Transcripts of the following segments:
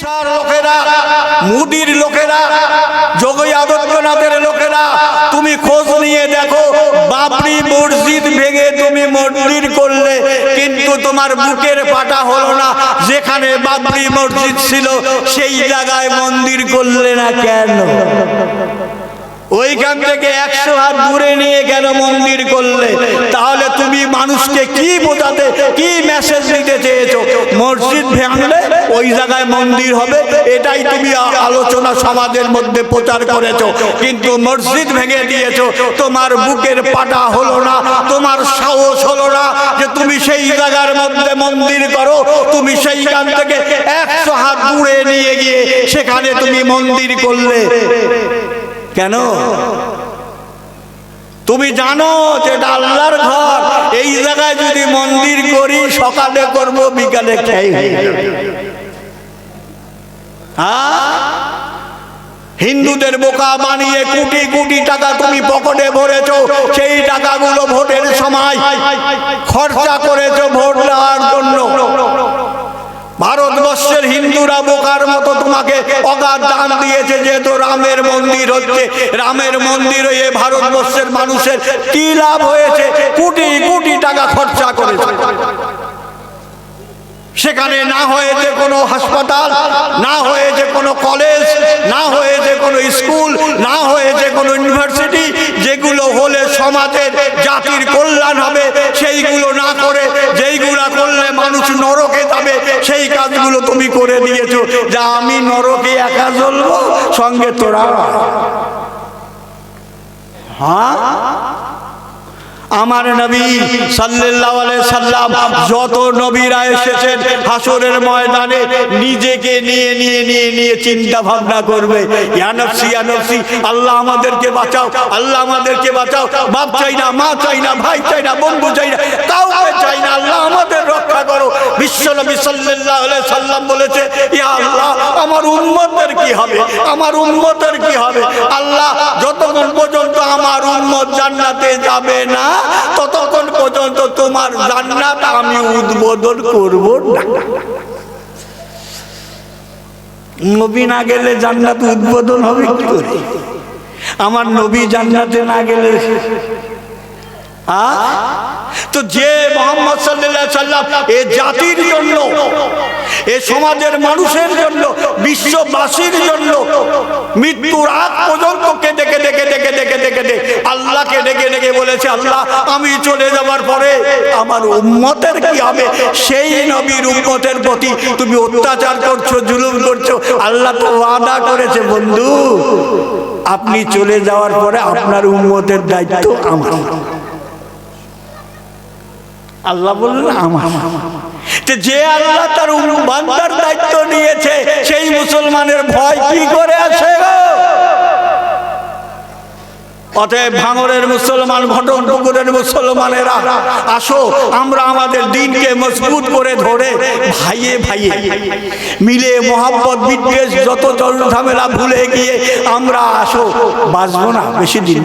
শাহর লোকেরা, মুদির লোকেরা যোগী আদিত্যনাথের লোকেরা, তুমি খোঁজ নিয়ে দেখো, বাবরি মসজিদ ভেঙে তুমি মন্দির করলে, কিন্তু তোমার বুকের পাটা হলো না। যেখানে বাবরি মসজিদ ছিল, সেই জায়গায় মন্দির করলে না কেন? ওইখান থেকে একশো হাত দূরে নিয়ে কেন মন্দির করলে। তাহলে তুমি মানুষকে কি বোঝাতে, কি মেসেজ দিতে চেয়েছো? মসজিদ ভাঙলে ওই জায়গায় মন্দির হবে, এটাই তুমি আলোচনা সমাজের মধ্যে প্রচার করেছ। কিন্তু মসজিদ ভেঙে দিয়েছ, তোমার বুকের পাটা হলো না, তোমার সাহস হলো না যে তুমি সেই জায়গার মধ্যে মন্দির করো। তুমি সেইখান থেকে একশো হাত দূরে নিয়ে গিয়ে সেখানে তুমি মন্দির করলে। কেন? তুমি জানো যে আল্লাহর ঘর। এই জায়গায় যদি মন্দির করি, সকালে করব, বিকালে খেয়ে হ্যাঁ হিন্দুদের বোকা বানিয়ে কোটি কোটি টাকা তুমি পকেটে ভরেছ, সেই টাকাগুলো ভোটের সময় খরচা করেছ ভোট দেওয়ার জন্য। ভারতবর্ষের হিন্দুরা বোকার মতো তোমাকে অগাধ দান দিয়েছে যেহেতু রামের মন্দির হচ্ছে। রামের মন্দির হয়ে ভারতবর্ষের মানুষের কি লাভ হয়েছে? কোটি কোটি টাকা খরচা করেছে। সেখানে না হয়েছে কোনো হাসপাতাল না হয়েছে কোনো কলেজ না হয়েছে কোনো স্কুল না হয়েছে কোনো ইউনিভার্সিটি যেগুলো হলে সমাজের জাতির কল্যাণ হবে, সেইগুলো না করে, যেইগুলো করলে মানুষ নরকে যাবে, সেই কাজগুলো তুমি করে দিয়েছ। যা আমি নরকে একা জ্বলব সঙ্গে তোরা। হ্যাঁ? আমার নবী সাল্লাল্লাহু আলাইহি সাল্লাম যত নবীরা এসেছেন হাসরের ময়দানে নিজেকে নিয়ে নিয়ে নিয়ে নিয়ে চিন্তা ভাবনা করবে। ইয়া নফসি ইয়া নফসি, আল্লাহ আমাদেরকে বাঁচাও, আল্লাহ আমাদেরকে বাঁচাও। বাপ চাই না, মা চাই না, ভাই চাই না, বন্ধু চাই না, কাউকে চাই না। আল্লাহ আমাদের রক্ষা করো। বিশ্বনবী সাল্লাল্লাহু আলাইহি সাল্লাম বলেছে, ইয়া আল্লাহ, আমার উম্মতের কি হবে? আমার উম্মতের কি হবে? আল্লাহ, যতক্ষণ পর্যন্ত আমার উম্মত জান্নাতে যাবে না ততক্ষণ পর্যন্ত তোমার জান্নাত আমি উদ্বোধন করব নবী না গেলে জান্নাত উদ্বোধন হবে কি করে আমার নবী জান্নাতে না গেলে? তো যে মোহাম্মদ আলাইহি সাল্লাম এ জাতির জন্য, এ সমাজের মানুষের জন্য, বিশ্ববাসীর জন্য মৃত্যুর আগ পর্যন্ত কেঁদে কেঁদে কেঁদে কেঁদে কেঁদে কেঁদে আল্লাহকে ডেকে ডেকে বলেছে, আল্লাহ, আমি চলে যাওয়ার পরে আমার উম্মতের কি হবে? সেই নবীর উম্মতের প্রতি তুমি অত্যাচার করছ, জুলুম করছ, আল্লাহ তো ওয়াদা করেছে, বন্ধু, আপনি চলে যাওয়ার পরে আপনার উম্মতের দায়িত্ব আমার। আল্লাহ বললেন আমার যে আল্লাহ তার দায়িত্ব নিয়েছে, সেই মুসলমানের ভয় কি করে আছে গো? অতএব ভাঙরের মুসলমান ঘটন পুকুরের মুসলমানেরা, আসো, আমরা আমাদের দিনকে মজবুত করে ধরে ভাইয়ে ভাইয়ে মিলে মোহাম্মত বিদ্বেষ যত জল ঝামেলা ভুলে গিয়ে আমরা আসো। বাঁচবো না, বেশি দিন।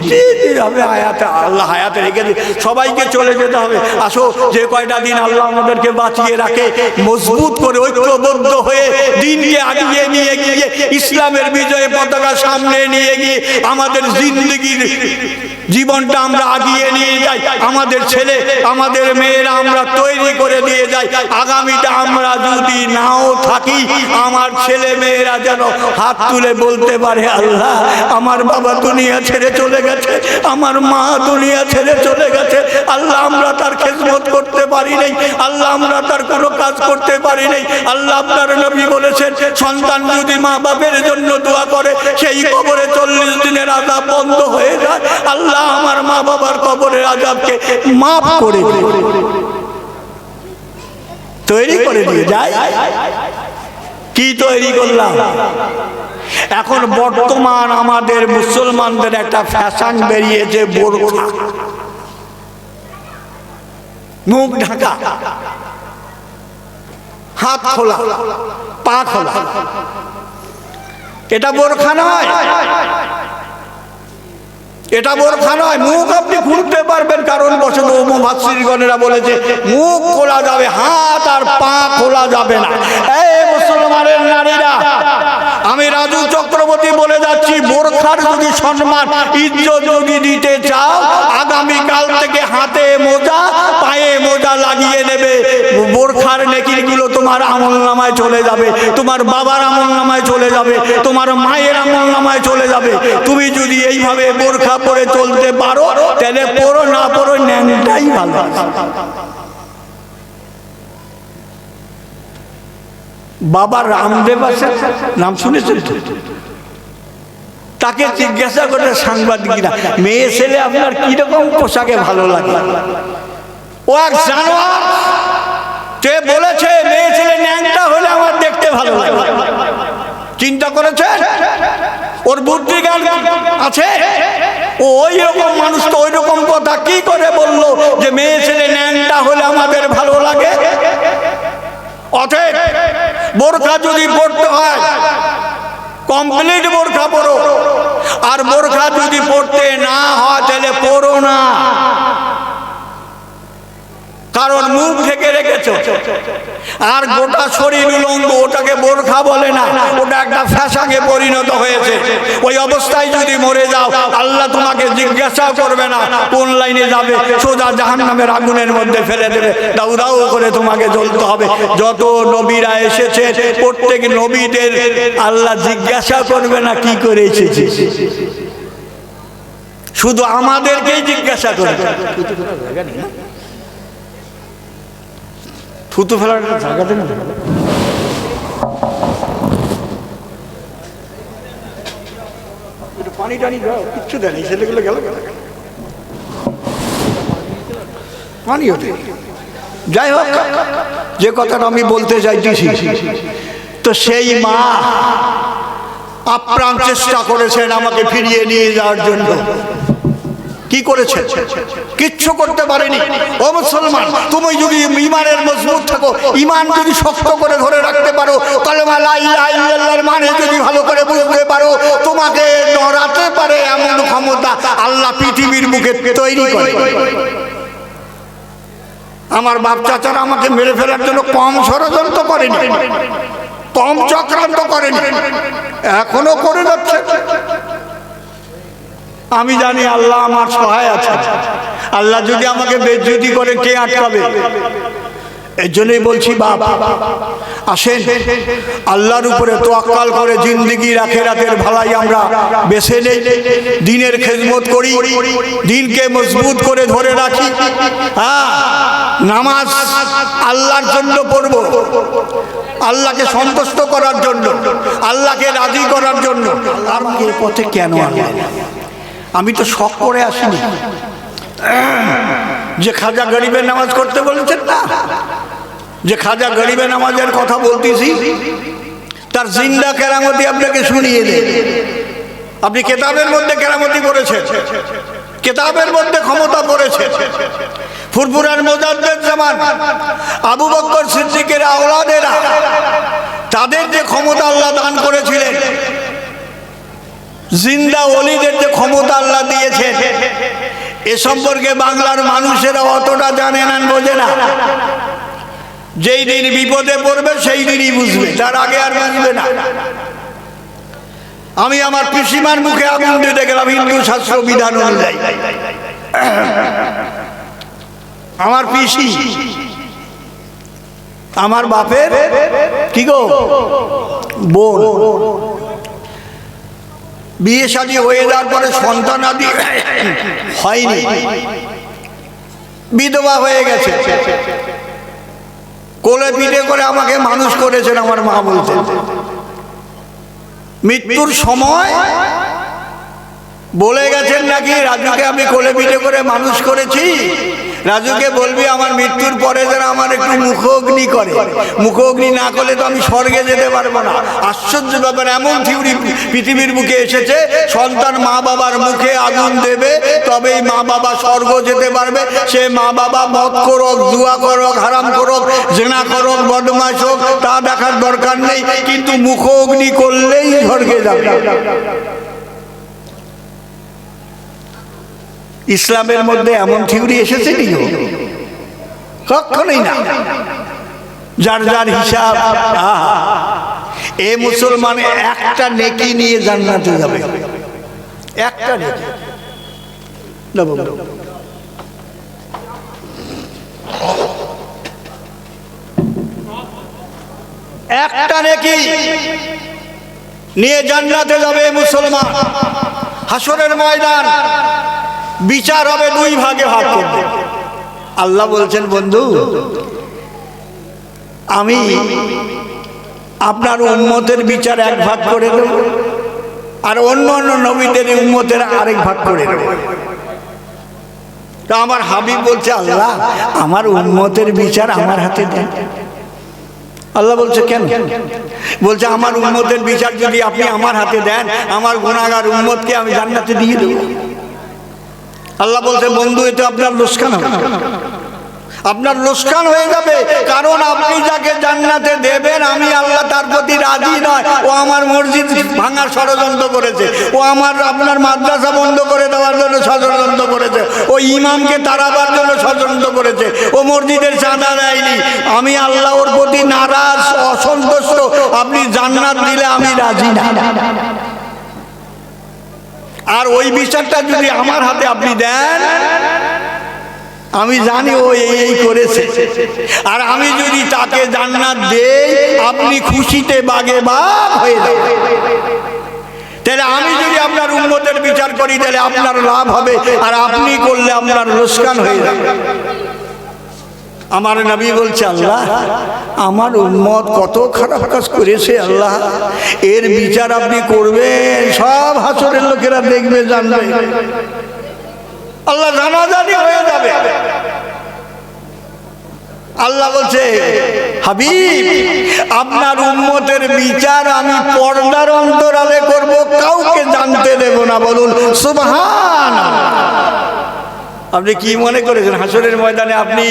হবে হায়াতে, আল্লাহ হায়াতে রেখে সবাইকে চলে যেতে হবে। আসো, যে কয়টা দিন আল্লাহ আমাদেরকে বাঁচিয়ে রাখে, মজবুত করে ঐক্যবদ্ধ হয়ে দিনকে আগিয়ে নিয়ে গিয়ে ইসলামের বিজয়ে পতাকা সামনে নিয়ে গিয়ে আমাদের জিন্দগির পীর জীবনটা আমরা আগিয়ে নিয়ে যাই। আমাদের ছেলে, আমাদের মেয়েরা আমরা তৈরি করে দিয়ে যাই। আগামীটা আমরা যদি নাও থাকি, আমার ছেলে মেয়েরা যেন হাত তুলে বলতে পারে, আল্লাহ, আমার বাবা দুনিয়া ছেড়ে চলে গেছে, আমার মা দুনিয়া ছেড়ে চলে গেছে। আল্লাহ, আমরা তার খেদমত করতে পারি নাই। আল্লাহ, আমরা তার কোনো কাজ করতে পারি নাই। আল্লাহ, আপনার নবী বলেছেন, সন্তান যদি মা বাপের জন্য দোয়া করে, সেই কবরে চল্লিশ দিনের আজাব বন্ধ হয়ে যায়। আল্লাহ আমার মা বাবার কবরের আজাবকে মাফ করে তৈরি করে দিয়ে যায় কি তৈরি করলাম? এখন বর্তমান আমাদের মুসলমানদের একটা ফ্যাশন বেরিয়েছে বোরখা। মুখ ঢাকা। হাত খোলা। পা খোলা। এটা বোরখা নয়। এটা বোরখা নয় মুখ আপনি খুলতে পারবেন, কারণ বসে মুভাসিরগণেরা বলেছে, মুখ খোলা যাবে, হাত আর পা খোলা যাবে না। এই মুসলমানের নারীরা চক্রবর্তী বলে যাচ্ছি, বোরখার যদি সম্মান, ইজ্জত যদি দিতে চাও আগামী কাল থেকে হাতে মোজা, পায়ে মোজা লাগিয়ে নেবে। বোরখার নেকিরগুলো তোমার আমল নামায় চলে যাবে, তোমার বাবার আমল নামায় চলে যাবে, তোমার মায়ের আমল নামায় চলে যাবে। তুমি যদি এইভাবে বোরখা পরে চলতে পারো, তাহলে পড়ো না পড়ো ন্যাংটাই ভালো। বাবা রামদেব আছে? নাম শুনেছেন? তাকে জিজ্ঞাসা করে সাংবাদিকরা মেয়ে, ছেলে, আপনার কীরকম পোশাকে ভালো লাগে? ও এক জানোয়ার। কে বলেছে, মেয়ে, ছেলে ন্যাংটা হলে আমার দেখতে ভালো লাগে? চিন্তা করেছেন? ওর বুদ্ধি জ্ঞান আছে? ও ওই রকম মানুষ তো ওই রকম কথা কি করে বলল যে মেয়ে, ছেলে ন্যাংটা হলে আমাদের ভালো লাগে? অতএব বোরখা যদি পড়তে হয় কমপ্লিট বোরখা পড়ো আর বোরখা যদি পড়তে না হয়, তাহলে পড়ো না। কারণ মুখ থেকে রেখেছো। আর গোটা শরীর উলঙ্গ, ওটাকে বোরখা বলে না, ওটা একটা ফ্যাশাকে পরিণত হয়েছে। ওই অবস্থায় যদি মরে যাও, আল্লাহ তোমাকে জিজ্ঞাসা করবে না, কোন লাইনে যাবে, সোজা জাহান নামের আগুনের মধ্যে ফেলে দেবে। দাউ দাউ করে তোমাকে জ্বলতে হবে। যত নবীরা এসেছে প্রত্যেক নবীদের আল্লাহ জিজ্ঞাসা করবে না, কি করে এসেছে। শুধু আমাদেরকেই জিজ্ঞাসা করবে। থুতু ফেলার জায়গা দেন পানি টানি দাও কিচ্ছু দেয়নি ছেলেগুলো গেল পানি ওঠে। যাই হোক যে কথাটা আমি বলতে চাইতেছি তো সেই মা আপ্রাণ চেষ্টা করেছেন আমাকে ফিরিয়ে নিয়ে যাওয়ার জন্য। কি করেছে? কিচ্ছু করতে পারেনি। ও মুসলমান, তুমি যদি ইমানের মজবুত থাকো, ইমান যদি শক্ত করে ধরে রাখতে পারো, কালেমা লা ইলাহা ইল্লাল্লাহর মানে যদি ভালো করে বুঝতে পারো, তোমাকে নড়াতে পারে এমন ক্ষমতা আল্লাহ পৃথিবীর মুখে তৈরি করে। আমার বাপ চাচারা আমাকে মেরে ফেলার জন্য কম ষড়যন্ত্র করেনি, কম চক্রান্ত করেনি, এখনও করে যাচ্ছে। আমি জানি আল্লাহ আমার সহায় আছে আল্লাহ যদি আমাকে বেজ্জুতি করে কে আটকাবে? এর জন্যই বলছি, বাপ, আসেন, আল্লাহর উপরে তোয়াক্কাল করে জিন্দিগি রাখে রাতের ভালাই আমরা বেছে নেই। দিনের খেদমত করি, দিনকে মজবুত করে ধরে রাখি। হ্যাঁ নামাজ আল্লাহর জন্য পড়ব। আল্লাহকে সন্তুষ্ট করার জন্য, আল্লাহকে রাজি করার জন্য। আর এ পথে কেন আনলেন আমি তো শখ করে আসিনি। যে খাজা গরিবের নামাজ করতে বলেছেন না? যে খাজা গরিবের নামাজের কথা বলতেছি তার জিন্দা কেরামতি আপনাকে শুনিয়ে দেয় আপনি কেতাবের মধ্যে কেরামতি করেছেন। কেতাবের মধ্যে ক্ষমতা পড়েছে ফুরফুরার মোজাদ্দের জামান আবু বক্কর সিদ্দিকের আওলাদেরা তাদের যে ক্ষমতা আল্লাহ দান করেছিলেন জিন্দা অলিদের যে ক্ষমতা আল্লাহ দিয়েছেন এ সম্পর্কে বাংলার মানুষেরা অতটা জানে না, বোঝে না। যেই দিন বিপদে পড়বে, সেই দিনই বুঝবে, তার আগে আর বুঝবে না। আমি আমার পিসিমার মুখে আগুন দিতে গেলাম হিন্দু শাস্ত্র বিধান আমার পিসি, আমার বাপের, কি গো? বোন। বিয়ে শাদী হয়ে যাওয়ার পরে সন্তান আদি হয়নি। বিধবা হয়ে গেছে। কোলে পিঠে করে আমাকে মানুষ করেছেন আমার মা বলছেন। মৃত্যুর সময় বলে গেছেন নাকি? রাজুকে আমি কোলে পিঠে করে মানুষ করেছি। রাজুকে বলবি, আমার মৃত্যুর পরে যেন আমার একটু মুখোগ্নি করে। মুখোগ্নি না করলে তো আমি স্বর্গে যেতে পারব না। আশ্চর্য ব্যাপার, এমন থিওরি পৃথিবীর মুখে এসেছে, সন্তান মা বাবার মুখে আগুন দেবে, তবেই মা বাবা স্বর্গ যেতে পারবে। সে মা বাবা মদ করক জুয়া করক, হারাম করক, জেনা করক বদমাস হোক, তা দেখার দরকার নেই। কিন্তু মুখোগ্নি করলেই স্বর্গে যাবে। ইসলামের মধ্যে এমন থিওরি এসেছে কি? কখনোই না যার যার হিসাব। এ মুসলমান একটা নেকি নিয়ে জান্নাতে যাবে একটা নেকি। একটা নেকি নিয়ে জান্নাতে যাবে মুসলমান হাসরের ময়দান বিচার হবে দুই ভাগে ভাগ করবে। আল্লাহ বলছেন, বন্ধু, আমি আপনার উন্মতের বিচার এক ভাগ করে দেব আর অন্য অন্য নবীদের উম্মতের আরেক ভাগ করে দেব। তো আমার হাবিব বলছে, আল্লাহ, আমার উন্মতের বিচার আমার হাতে দেন আল্লাহ বলছে, কেন? বলছে, আমার উন্মতের বিচার যদি আপনি আমার হাতে দেন, আমার গুণাগার উন্মতকে আমি জান্নাতে দিয়ে দেব। আল্লাহ বলছে, বন্ধু এতে আপনার লোসকান আপনার লোসকান হয়ে যাবে, কারণ আপনি যাকে জান্নাতে দেবেন, আমি আল্লাহ তার প্রতি রাজি নয়। ও আমার মসজিদ ভাঙার ষড়যন্ত্র করেছে। ও আমার, আপনার মাদ্রাসা বন্ধ করে দেওয়ার জন্য ষড়যন্ত্র করেছে। ও ইমামকে তাড়াবার জন্য ষড়যন্ত্র করেছে। ও মসজিদের চাঁদা দেয়নি। আমি আল্লাহ ওর প্রতি নারাজ, অসন্তুষ্ট। আপনি জান্নাত দিলে আমি রাজি না। আর ওই বিচারটা যদি আমার হাতে আপনি দেন, আমি জানি ও এই করেছে। আর আমি যদি তাকে জান্নাত দেই, আপনি খুশিতে বাগে বাঘ হয়ে যাবেন। তাহলে আমি যদি আপনার উন্নতের বিচার করি, তাহলে আপনার লাভ হবে, আর আপনি করলে আপনার লোসকান হয়ে যাবে। আমার নবী বলছে, আল্লাহ, আমার উন্মত কত খারাপ কাজ করেছে, আল্লাহ। এর বিচার আপনি করবেন, সব হাসরের লোকেরা দেখবে, জানবে। আল্লাহ জানাজানি হয়ে যাবে। আল্লাহ বলছে, হাবিব, আপনার উন্মতের বিচার আমি পর্দার অন্তরালে করব, কাউকে জানতে দেব না। বলুন, সুবহান আপনি কি মনে করেছেন? হাসরের ময়দানে আপনি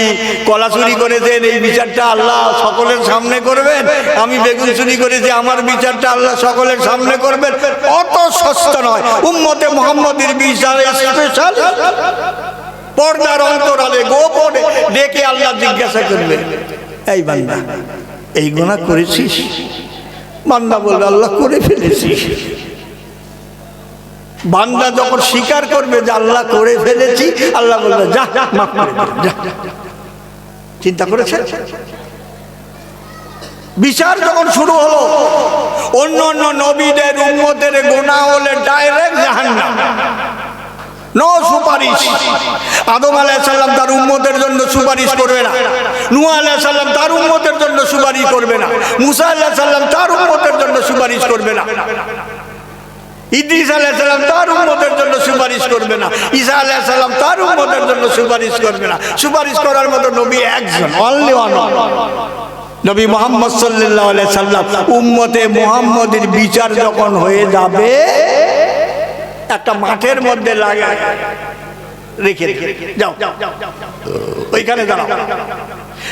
কলা চুরি করেছেন, এই বিচারটা আল্লাহ সকলের সামনে করবেন? আমি বেগুন চুরি করেছি, আমার বিচারটা আল্লাহ সকলের সামনে করবেন? অত সস্তা নয়। উম্মতে মোহাম্মদের বিচার স্পেশাল পর্দার অন্তরালে, গোপনে ডেকে আল্লাহ জিজ্ঞাসা করবে, এই বান্দা, এই গোনা করেছিস? বান্দা বলবে, আল্লাহ করে ফেলেছিস বান্দা যখন স্বীকার করবে যে আল্লাহ করে ফেলেছি, আল্লাহ বলবে, যা মাফ করে যা চিন্তা করেছে বিচার যখন শুরু হলো, অন্য অন্য নবীদের উন্মতের গোনা হলে ডাইরেক্ট জাহান্নাম। নো সুপারিশ। আদম আলাইসাল্লাম তার উম্মতের জন্য সুপারিশ করবে না। নুয়া আলাইসাল্লাম তার উম্মতের জন্য সুপারিশ করবে না। মুসা আলাইসাল্লাম তার উম্মতের জন্য সুপারিশ করবে না। ইদ্রিস আলাইসাল্লাম তার উম্মতের জন্য সুপারিশ করবে না। ঈসা আলাইসাল্লাম তার উম্মতের জন্য সুপারিশ করবে না। সুপারিশ করার মতো নবী একজন অনলি ওয়ান নবী মোহাম্মদ সাল্লাহ সাল্লাম, উম্মতে মোহাম্মদের বিচার যখন হয়ে যাবে, একটা মাঠের মধ্যে লাগে রেখে রেখে যাও। ওইখানে দাঁড়াও।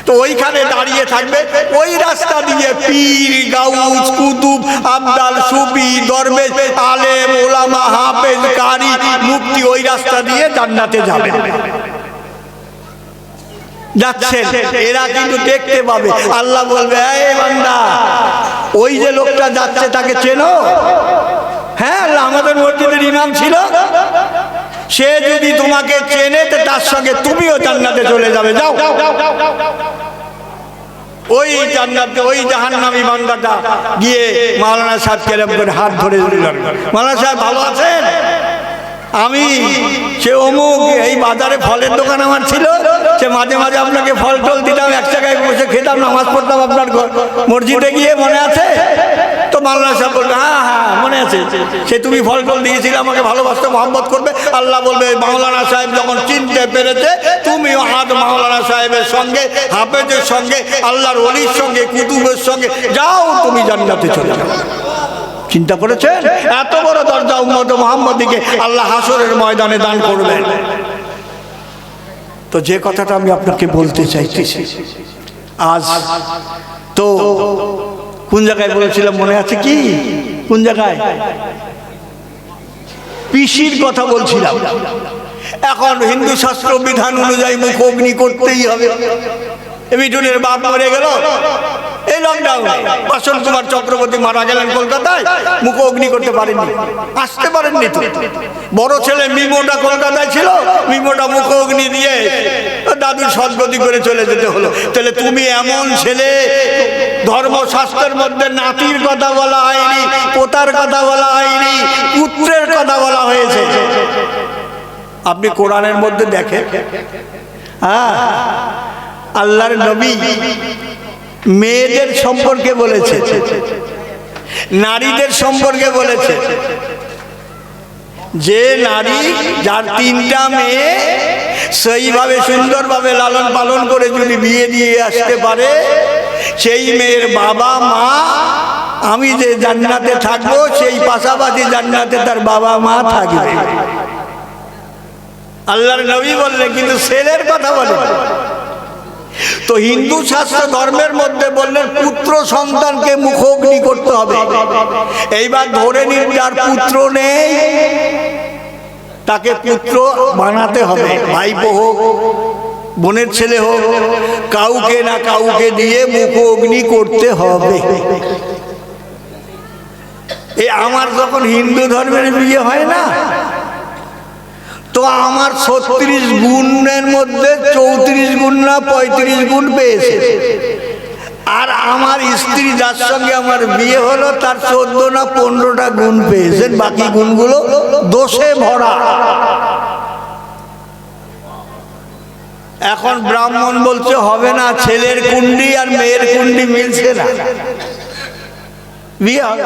তো ওইখানে দাঁড়িয়ে থাকবে। ওই রাস্তা দিয়ে পীর গাউস কুতুব, আবদাল, সুফি, দরবেশ, আলেম, ওলামা, হাফেজ, কারি মুক্তি ওই রাস্তা দিয়ে জান্নাতে যাবে। যাচ্ছেন। এরা কিন্তু দেখতে পাবে। আল্লাহ বলবে, এই ওই যে লোকটা যাচ্ছে তাকে চেনো? হ্যাঁ আল্লাহ, আমাদের মসজিদের ইমাম ছিল। সে যদি তোমাকে চেনে তার সঙ্গে তুমিও জান্নাতে চলে যাবে। যাও। ওই জান্নাতে ওই জাহান্নামী বান্দাটা গিয়ে মাওলানা সাহেব কেরম করে হাত ধরে দিলেন মাওলানা সাহেব ভালো আছেন? আমি সে অমুক এই বাজারে ফলের দোকান আমার ছিল, সে মাঝে মাঝে আপনাকে ফল টল দিতাম, এক জায়গায় বসে খেতাম, নামাজ পড়তাম আপনার মসজিদে গিয়ে মনে আছে? মাওলানা সাহেব বলবে হ্যাঁ হ্যাঁ মনে আছে। সে তুমি ফল টল দিয়েছিলে, আমাকে ভালোবাসতে মহব্বত করবে। আল্লাহ বলবে মাওলানা সাহেব যখন চিনতে পেরেছে, তুমি হাত মাওলানা সাহেবের সঙ্গে, হাফেজের সঙ্গে, আল্লাহর অলির সঙ্গে, কুতুবের সঙ্গে, যাও তুমি জান্নাতে চলে যাও। চিন্তা করেছেন? এত বড় দরজা উম্মত মোহাম্মদীকে আল্লাহ হাসরের ময়দানে দান করবেন। তো যে কথাটা আমি আপনাকে বলতে চাইতেছি, আজ তো কোন জায়গায় বলেছিলাম মনে আছে কি? কোন জায়গায়? পিসির কথা বলছিলাম। এখন হিন্দু শাস্ত্র বিধান অনুযায়ী মুখ অগ্নি করতেই হবে। মিঠুনের বাপ মরে গেল। এই লকডাউনে বাসন কুমার চক্রবর্তী মারা গেলেন কলকাতায়। মুখ অগ্নি করতে পারেননি। আসতে পারেননি তো। বড় ছেলে মিমোটা কলকাতায় ছিল, মিমোটা মুখ অগ্নি দিয়ে দাদুর সদ্গতি করে চলে যেতে হলো। তাহলে তুমি এমন ছেলে, ধর্মশাস্ত্রের মধ্যে নাতির কথা বলা হয়নি, পোতার কথা বলা হয়নি, পুত্রের কথা বলা হয়েছে। আপনি কোরআনের মধ্যে দেখেন। হ্যাঁ আল্লাহর নবী মেয়েদের সম্পর্কে বলেছে। নারীদের সম্পর্কে বলেছে। যে নারী, যার তিনটা মেয়ে, সেইভাবে সুন্দরভাবে লালন পালন করে যদি বিয়ে দিয়ে আসতে পারে, সেই মেয়ের বাবা, মা, আমি যে জান্নাতে থাকব, সেই পাশাপাশি জান্নাতে তার বাবা, মা থাকবে। আল্লাহর নবী বললেন, কিন্তু ছেলের কথা বলে। তো হিন্দু শাস্ত্র ধর্মের মধ্যে বললেন, পুত্র সন্তানকে মুখোগ্নি করতে হবে। এইবার ধরে নিন যার পুত্র নেই, তাকে পুত্র বানাতে হবে। ভাইপো হোক, বোনের ছেলে হোক, কাউকে না কাউকে দিয়ে মুখ অগ্নি করতে হবে। এ আমার যখন হিন্দু ধর্মের বিয়ে হয় না তো আমার ছত্রিশ গুণের মধ্যে চৌত্রিশ গুণ না পঁয়ত্রিশ গুণ পেয়েছে। আর আমার স্ত্রী যার সঙ্গে আমার বিয়ে হলো, তার চোদ্দ না পনেরোটা গুণ পেয়েছেন বাকি গুণগুলো দোষে ভরা। এখন ব্রাহ্মণ বলছে, হবে না, ছেলের কুণ্ডি আর মেয়ের কুণ্ডি মিলছে না। বিয়ে হবে।